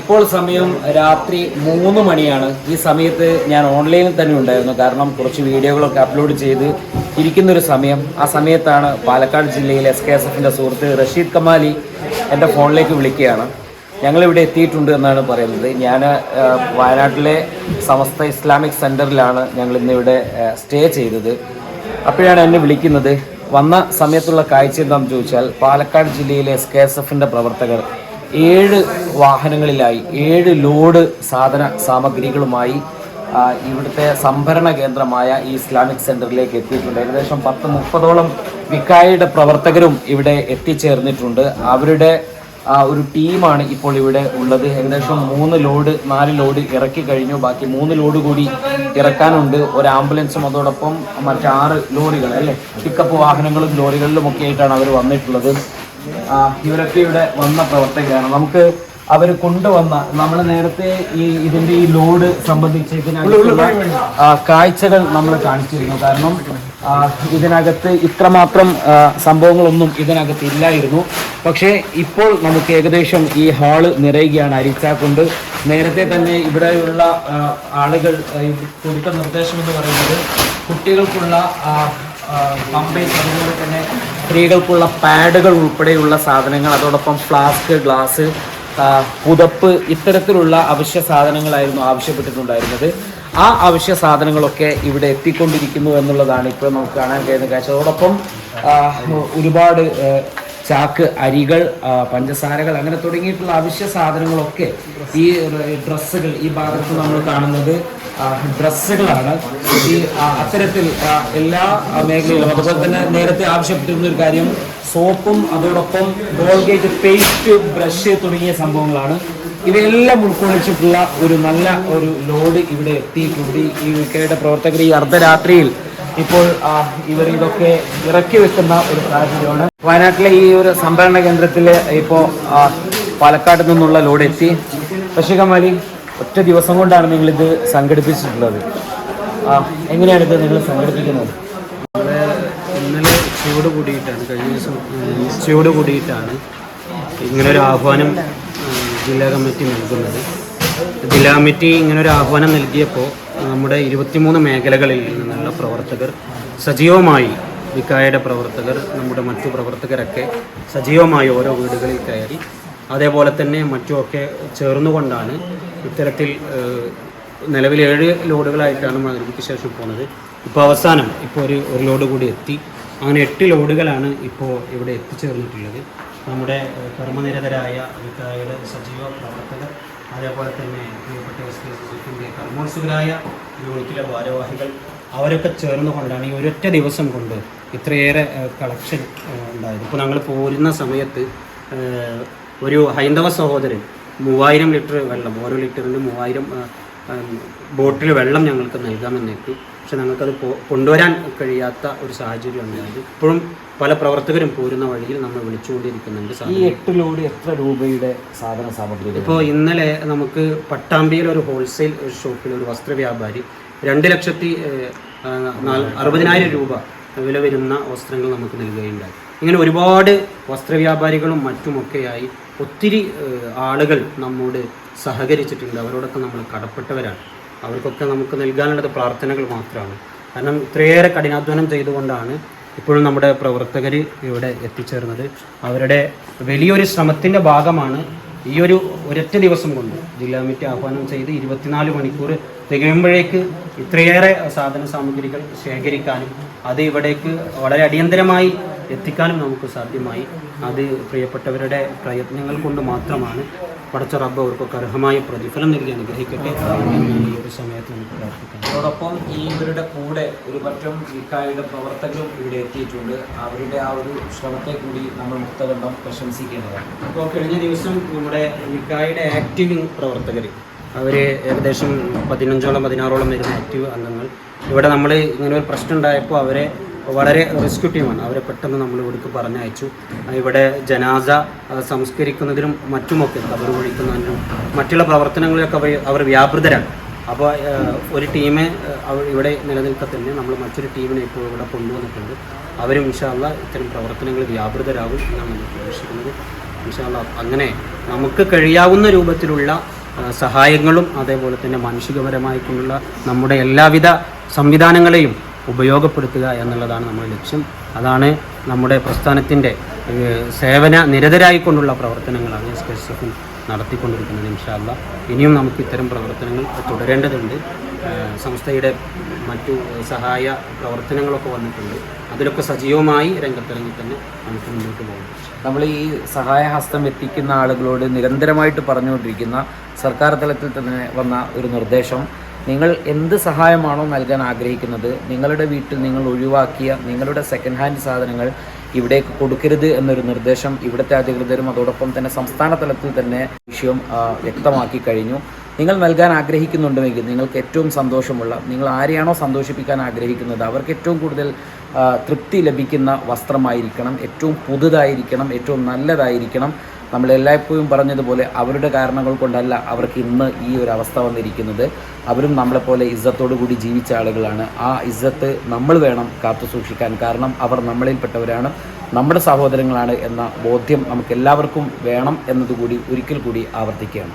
ഇപ്പോൾ സമയം രാത്രി മൂന്ന് മണിയാണ്. ഈ സമയത്ത് ഞാൻ ഓൺലൈനിൽ തന്നെ ഉണ്ടായിരുന്നു. കാരണം കുറച്ച് വീഡിയോകളൊക്കെ അപ്ലോഡ് ചെയ്ത് ഇരിക്കുന്ന ഒരു സമയം. ആ സമയത്താണ് പാലക്കാട് ജില്ലയിലെ എസ് കെ എസ് എഫിന്റെ സുഹൃത്ത് റഷീദ് കമാലി എന്റെ ഫോണിലേക്ക് വിളിക്കുകയാണ്. ഞങ്ങളിവിടെ എത്തിയിട്ടുണ്ട് എന്നാണ് പറയുന്നത്. ഞാൻ വയനാട്ടിലെ സമസ്ത ഇസ്ലാമിക് സെന്ററിലാണ് ഞങ്ങൾ ഇന്നിവിടെ സ്റ്റേ ചെയ്തത്. അപ്പോഴാണ് എന്നെ വിളിക്കുന്നത്. വന്ന സമയത്തുള്ള കാഴ്ച എന്താണെന്ന് ചോദിച്ചാൽ പാലക്കാട് ജില്ലയിലെ എസ് കെ എസ് എഫിന്റെ പ്രവർത്തകർ ഏഴ് വാഹനങ്ങളിലായി ഏഴ് ലോഡ് സാധന സാമഗ്രികളുമായി ഇവിടുത്തെ സംഭരണ കേന്ദ്രമായ ഈ ഇസ്ലാമിക് സെന്ററിലേക്ക് എത്തിയിട്ടുണ്ട്. ഏകദേശം പത്ത് മുപ്പതോളം വിക്കായയുടെ പ്രവർത്തകരും ഇവിടെ എത്തിച്ചേർന്നിട്ടുണ്ട്. അവരുടെ ഒരു ടീമാണ് ഇപ്പോൾ ഇവിടെ ഉള്ളത്. ഏകദേശം മൂന്ന് ലോഡ് നാല് ലോഡ് ഇറക്കി കഴിഞ്ഞു. ബാക്കി മൂന്ന് ലോഡ് കൂടി ഇറക്കാനുണ്ട്. ഒരു ആംബുലൻസും അതോടൊപ്പം മറ്റാറ് ലോറികൾ അല്ലേ? പിക്കപ്പ് വാഹനങ്ങളും ലോറികളിലും ഒക്കെ ആയിട്ടാണ് അവർ വന്നിട്ടുള്ളത്. ഇവരൊക്കെ ഇവിടെ വന്ന പ്രവർത്തകരാണ്. നമുക്ക് അവർ കൊണ്ടുവന്ന നമ്മൾ നേരത്തെ ഈ ഇതിന്റെ ഈ ലോഡ് സംബന്ധിച്ച് ഇതിനകത്തുള്ള കാഴ്ചകൾ നമ്മൾ കാണിച്ചിരുന്നു. കാരണം ഇതിനകത്ത് ഇത്രമാത്രം സംഭവങ്ങളൊന്നും ഇതിനകത്ത് ഇല്ലായിരുന്നു പക്ഷേ ഇപ്പോൾ നമുക്ക് ഏകദേശം ഈ ഹാൾ നിറയുകയാണ് അരിച്ചാക്കൊണ്ട്. നേരത്തെ തന്നെ ഇവിടെയുള്ള ആളുകൾ കൊടുത്ത നിർദ്ദേശം എന്ന് പറയുന്നത് കുട്ടികൾക്കുള്ള ആ, പമ്പേഴ്സ് അതുപോലെ തന്നെ സ്ത്രീകൾക്കുള്ള പാഡുകൾ ഉൾപ്പെടെയുള്ള സാധനങ്ങൾ അതോടൊപ്പം ഫ്ലാസ്ക് ഗ്ലാസ് പുതപ്പ് ഇത്തരത്തിലുള്ള അവശ്യ സാധനങ്ങളായിരുന്നു ആവശ്യപ്പെട്ടിട്ടുണ്ടായിരുന്നത്. ആ അവശ്യ സാധനങ്ങളൊക്കെ ഇവിടെ എത്തിക്കൊണ്ടിരിക്കുന്നു എന്നുള്ളതാണ് ഇപ്പോൾ നമുക്ക് കാണാൻ കഴിയുന്ന കാഴ്ച അതോടൊപ്പം ഒരുപാട് ചാക്ക് അരികൾ പഞ്ചസാരകൾ അങ്ങനെ തുടങ്ങിയിട്ടുള്ള അവശ്യ സാധനങ്ങളൊക്കെ ഈ ഡ്രസ്സുകൾ ഈ ഭാഗത്ത് നമ്മൾ കാണുന്നത്. ഡ്രസ്സുകളാണ്. ഈ അത്തരത്തിൽ എല്ലാ മേഖലയിലും അതുപോലെ തന്നെ നേരത്തെ ആവശ്യപ്പെട്ടിരുന്ന ഒരു കാര്യം സോപ്പും അതോടൊപ്പം ഗോൾഗേറ്റ് പേസ്റ്റ് ബ്രഷ് തുടങ്ങിയ സംഭവങ്ങളാണ്. ഇവയെല്ലാം ഉൾക്കൊള്ളിച്ചിട്ടുള്ള ഒരു നല്ല ഒരു ലോഡ് ഇവിടെ എത്തിയിട്ടുണ്ട്. ഈ വിൽക്കയുടെ പ്രവർത്തകർ ഈ അർദ്ധരാത്രിയിൽ ഇപ്പോൾ ഇവർ ഇതൊക്കെ ഇറക്കി വെക്കുന്ന ഒരു സാഹചര്യമാണ്. വയനാട്ടിലെ ഈ ഒരു സംഭരണ കേന്ദ്രത്തിൽ ഇപ്പോൾ പാലക്കാട് നിന്നുള്ള ലോഡ് എത്തി. റഷികമാലി ഒറ്റ ദിവസം കൊണ്ടാണ് നിങ്ങളിത് സംഘടിപ്പിച്ചിട്ടുള്ളത്. ആ, എങ്ങനെയാണ് ഇത് നിങ്ങൾ സംഘടിപ്പിക്കുന്നത്? ഇന്നലെ ഉച്ചയോട് കൂടിയിട്ടാണ് കഴിഞ്ഞ ദിവസം ചൂട് കൂടിയിട്ടാണ് ഇങ്ങനൊരു ആഹ്വാനം ജില്ലാ കമ്മിറ്റി നൽകുന്നത്. ജില്ലാ കമ്മിറ്റി ഇങ്ങനൊരു ആഹ്വാനം നൽകിയപ്പോൾ നമ്മുടെ ഇരുപത്തിമൂന്ന് മേഖലകളിൽ നിന്നുള്ള പ്രവർത്തകർ സജീവമായി വിക്കായുടെ പ്രവർത്തകർ നമ്മുടെ മറ്റു പ്രവർത്തകരൊക്കെ സജീവമായി ഓരോ വീടുകളിൽ കയറി അതേപോലെ തന്നെ മറ്റുമൊക്കെ ചേർന്നുകൊണ്ടാണ് ഇത്തരത്തിൽ നിലവിൽ ഏഴ് ലോഡുകളായിട്ടാണ് മകരവിക്ക് ശേഷം പോകുന്നത്. ഇപ്പോൾ അവസാനം ഇപ്പോൾ ഒരു ഒരു ലോഡ് കൂടി എത്തി. അങ്ങനെ എട്ട് ലോഡുകളാണ് ഇപ്പോൾ ഇവിടെ എത്തിച്ചേർന്നിട്ടുള്ളത്. നമ്മുടെ കർമ്മനിരതരായ വിക്കായുടെ സജീവ പ്രവർത്തകർ അതേപോലെ തന്നെ പ്രിയപ്പെട്ട എസ് കെ കർമ്മോത്സുകരായ യൂണിറ്റിലെ ഭാരവാഹികൾ അവരൊക്കെ ചേർന്നുകൊണ്ടാണ് ഈ ഒരൊറ്റ ദിവസം കൊണ്ട് ഇത്രയേറെ കളക്ഷൻ ഉണ്ടായത്. ഇപ്പോൾ ഞങ്ങൾ പോരുന്ന സമയത്ത് ഒരു ഹൈന്ദവ സഹോദരൻ മൂവായിരം ലിറ്റർ വെള്ളം ഓരോ ലിറ്ററിന് മൂവായിരം ബോട്ടിൽ വെള്ളം ഞങ്ങൾക്ക് നൽകാമെന്നെത്തി. പക്ഷെ ഞങ്ങൾക്കത് കൊണ്ടുവരാൻ കഴിയാത്ത ഒരു സാഹചര്യം ഉണ്ടായത് ഇപ്പോഴും പല പ്രവർത്തകരും പോരുന്ന വഴിയിൽ നമ്മൾ വിളിച്ചുകൊണ്ടിരിക്കുന്നുണ്ട് ഈ. എട്ട് ലോഡ് എത്ര രൂപയുടെ സാധന സാമഗ്രി ഇപ്പോൾ ഇന്നലെ നമുക്ക് പട്ടാമ്പിയിൽ ഒരു ഹോൾസെയിൽ ഷോപ്പിൽ ഒരു വസ്ത്ര വ്യാപാരി രണ്ട് ലക്ഷത്തി അറുപതിനായിരം രൂപ വില വരുന്ന വസ്ത്രങ്ങൾ നമുക്ക് നൽകുകയുണ്ടായി. ഇങ്ങനെ ഒരുപാട് വസ്ത്രവ്യാപാരികളും മറ്റുമൊക്കെയായി ഒത്തിരി ആളുകൾ നമ്മോട് സഹകരിച്ചിട്ടുണ്ട്. അവരോടൊക്കെ നമ്മൾ കടപ്പെട്ടവരാണ്. അവർക്കൊക്കെ നമുക്ക് നൽകാനുള്ളത് പ്രാർത്ഥനകൾ മാത്രമാണ്. കാരണം ഇത്രയേറെ കഠിനാധ്വാനം ചെയ്തുകൊണ്ടാണ് ഇപ്പോഴും നമ്മുടെ പ്രവർത്തകർ ഇവിടെ എത്തിച്ചേർന്നത്. അവരുടെ വലിയൊരു ശ്രമത്തിന്റെ ഭാഗമാണ് ഈ ഒരു ഒരൊറ്റ ദിവസം കൊണ്ട് ജില്ലാ കമ്മിറ്റി ആഹ്വാനം ചെയ്ത് ഇരുപത്തിനാല് മണിക്കൂർ തികയുമ്പോഴേക്ക് ഇത്രയേറെ സാധന സാമഗ്രികൾ ശേഖരിക്കാനും അത് ഇവിടേക്ക് വളരെ അടിയന്തരമായി എത്തിക്കാനും നമുക്ക് സാധ്യമായി. അത് പ്രിയപ്പെട്ടവരുടെ പ്രയത്നങ്ങൾ കൊണ്ട് മാത്രമാണ്. പടച്ച റബ്ബ് അവർക്കൊക്കെ അർഹമായ പ്രതിഫലം നൽകി അനുഗ്രഹിക്കട്ടെ. ഈ ഒരു സമയത്ത് നമുക്ക് പ്രാർത്ഥിക്കാം. അതോടൊപ്പം ഈ ഇവരുടെ കൂടെ ഒരു പറ്റം ഇക്കായുടെ പ്രവർത്തകരും ഇവിടെ എത്തിയിട്ടുണ്ട്. അവരുടെ ആ ഒരു ശ്രമത്തെ കൂടി നമ്മൾ മുക്തകണ്ഠം പ്രശംസിക്കേണ്ടതാണ്. അപ്പോൾ കഴിഞ്ഞ ദിവസം നമ്മുടെ ഇക്കായുടെ ആക്റ്റീവ് പ്രവർത്തകർ അവർ ഏകദേശം പതിനഞ്ചോളം പതിനാറോളം വരുന്ന ആക്റ്റീവ് അംഗങ്ങൾ. ഇവിടെ നമ്മൾ ഇങ്ങനെ ഒരു പ്രശ്നം ഉണ്ടായപ്പോൾ അവരെ വളരെ റെസ്ക്യൂ ടീമാണ് അവരെ പെട്ടെന്ന് നമ്മൾ ഇവിടേക്ക് പറഞ്ഞയച്ചു. ഇവിടെ ജനാസ സംസ്കരിക്കുന്നതിനും മറ്റുമൊക്കെ കബർ ഒഴിക്കുന്നതിനും മറ്റുള്ള പ്രവർത്തനങ്ങളിലൊക്കെ അവർ അവർ വ്യാപൃതരാണ്. അപ്പോൾ ഒരു ടീമെ ഇവിടെ നിലനിൽക്കെ തന്നെ നമ്മൾ മറ്റൊരു ടീമിനെ ഇപ്പോൾ ഇവിടെ കൊണ്ടുവന്നിട്ടുണ്ട്. അവരും ഇൻഷാല്ല ഇത്തരം പ്രവർത്തനങ്ങൾ വ്യാപൃതരാകും എന്നാണ് നമ്മൾ പ്രതീക്ഷിക്കുന്നത്. ഇൻഷാല്ല അങ്ങനെ നമുക്ക് കഴിയാവുന്ന രൂപത്തിലുള്ള സഹായങ്ങളും അതേപോലെ തന്നെ മാനുഷികപരമായിട്ടുള്ള നമ്മുടെ എല്ലാവിധ സംവിധാനങ്ങളെയും ഉപയോഗപ്പെടുത്തുക എന്നുള്ളതാണ് നമ്മുടെ ലക്ഷ്യം. അതാണ് നമ്മുടെ പ്രസ്ഥാനത്തിന്റെ സേവന നിരതരായിക്കൊണ്ടുള്ള പ്രവർത്തനങ്ങളാണ് എസ് നടത്തിക്കൊണ്ടിരിക്കുന്നത് ഇൻഷാല്ല ഇനിയും നമുക്ക് ഇത്തരം പ്രവർത്തനങ്ങൾ തുടരേണ്ടതുണ്ട്. സംസ്ഥയുടെ മറ്റു സഹായ പ്രവർത്തനങ്ങളൊക്കെ വന്നിട്ടുണ്ട്. അതിലൊക്കെ സജീവമായി രംഗത്തിറങ്ങി തന്നെ നമുക്ക് മുന്നോട്ട് പോകും. നമ്മൾ ഈ സഹായഹസ്തം എത്തിക്കുന്ന ആളുകളോട് നിരന്തരമായിട്ട് പറഞ്ഞുകൊണ്ടിരിക്കുന്ന സർക്കാർ തലത്തിൽ തന്നെ വന്ന ഒരു നിർദ്ദേശം. നിങ്ങൾ എന്ത് സഹായമാണോ നൽകാൻ ആഗ്രഹിക്കുന്നത് നിങ്ങളുടെ വീട്ടിൽ നിങ്ങൾ ഒഴിവാക്കിയ നിങ്ങളുടെ സെക്കൻഡ് ഹാൻഡ് സാധനങ്ങൾ ഇവിടേക്ക് കൊടുക്കരുത് എന്നൊരു നിർദ്ദേശം ഇവിടുത്തെ അധികൃതരും അതോടൊപ്പം തന്നെ സംസ്ഥാന തലത്തിൽ തന്നെ വിഷയം വ്യക്തമാക്കി കഴിഞ്ഞു. നിങ്ങൾ നൽകാൻ ആഗ്രഹിക്കുന്നുണ്ടെങ്കിൽ നിങ്ങൾക്ക് ഏറ്റവും സന്തോഷമുള്ള നിങ്ങൾ ആരെയാണോ സന്തോഷിപ്പിക്കാൻ ആഗ്രഹിക്കുന്നത് അവർക്ക് ഏറ്റവും കൂടുതൽ തൃപ്തി ലഭിക്കുന്ന വസ്ത്രമായിരിക്കണം ഏറ്റവും പുതുതായിരിക്കണം ഏറ്റവും നല്ലതായിരിക്കണം. നമ്മൾ എല്ലായ്പ്പോഴും പറഞ്ഞതുപോലെ അവരുടെ കാരണങ്ങൾ കൊണ്ടല്ല അവർക്ക് ഇന്ന് ഈ ഒരു അവസ്ഥ വന്നിരിക്കുന്നത്. അവരും നമ്മളെപ്പോലെ ഇജ്ജത്തോടു കൂടി ജീവിച്ച ആളുകളാണ്. ആ ഇസ്സത്ത് നമ്മൾ വേണം കാത്തു സൂക്ഷിക്കാൻ. കാരണം അവർ നമ്മളിൽപ്പെട്ടവരാണ് നമ്മുടെ സഹോദരങ്ങളാണ് എന്ന ബോധ്യം നമുക്കെല്ലാവർക്കും വേണം എന്നതുകൂടി ഒരിക്കൽ കൂടി ആവർത്തിക്കുകയാണ്.